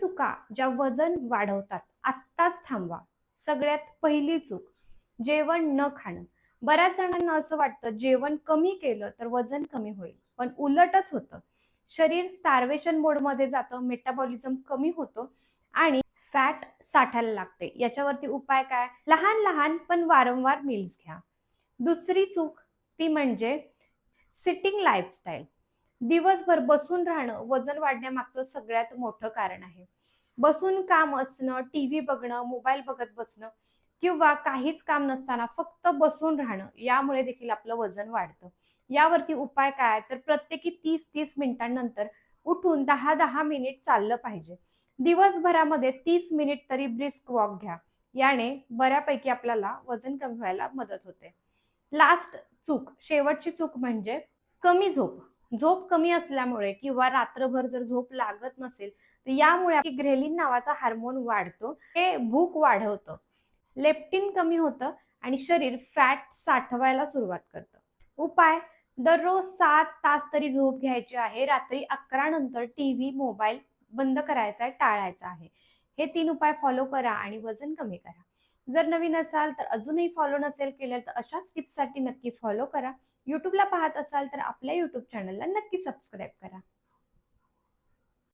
चुका ज्या वजन वाढवतात आत्ताच थांबवा. सगळ्यात पहिली चूक जेवण न खाणं. बऱ्याच जणांना असं वाटतं जेवण कमी केलं तर वजन कमी होईल. पण उलटच होतं. शरीर स्टार्वेशन मोडमध्ये जातं मेटाबॉलिझम कमी होतो आणि फॅट साठायला लागते. याच्यावरती उपाय काय? लहान लहान पण वारंवार मील्स घ्या. दुसरी चूक ती म्हणजे सिटिंग लाईफस्टाईल दिवसभर बसून राहणं वजन वाढण्यामागचं सगळ्यात मोठं कारण आहे. बसून काम असणं टी व्ही बघणं मोबाईल बघत बसणं किंवा काहीच काम नसताना फक्त बसून राहणं यामुळे देखील आपलं वजन वाढतं. यावरती उपाय काय? तर प्रत्येकी तीस तीस मिनिटांनंतर उठून दहा दहा मिनिट चाललं पाहिजे. दिवसभरामध्ये तीस मिनिट तरी ब्रिस्क वॉक घ्या. याने बऱ्यापैकी आपल्याला वजन कमी व्हायला मदत होते. लास्ट चूक शेवटची चूक म्हणजे कमी झोप. झोप कमी असल्यामुळे किंवा रात्रभर जर झोप लागत नसेल तर यामुळे ग्रेलिन नावाचा हार्मोन वाढतो हे भूक वाढवतं. लेप्टिन कमी होतं आणि शरीर फॅट साठवायला सुरुवात करतं. उपाय दररोज सात तास तरी झोप घ्यायची आहे. रात्री अकरा नंतर टी व्ही मोबाईल बंद करायचा आहे टाळायचा आहे. हे तीन उपाय फॉलो करा आणि वजन कमी करा. जर नवीन असाल तर अजूनही फॉलो नसेल केलं तर अशाच टिप्ससाठी नक्की फॉलो करा. यूट्यूबला पाहत असाल तर आपल्या यूट्यूब चॅनलला नक्की सबस्क्राईब करा.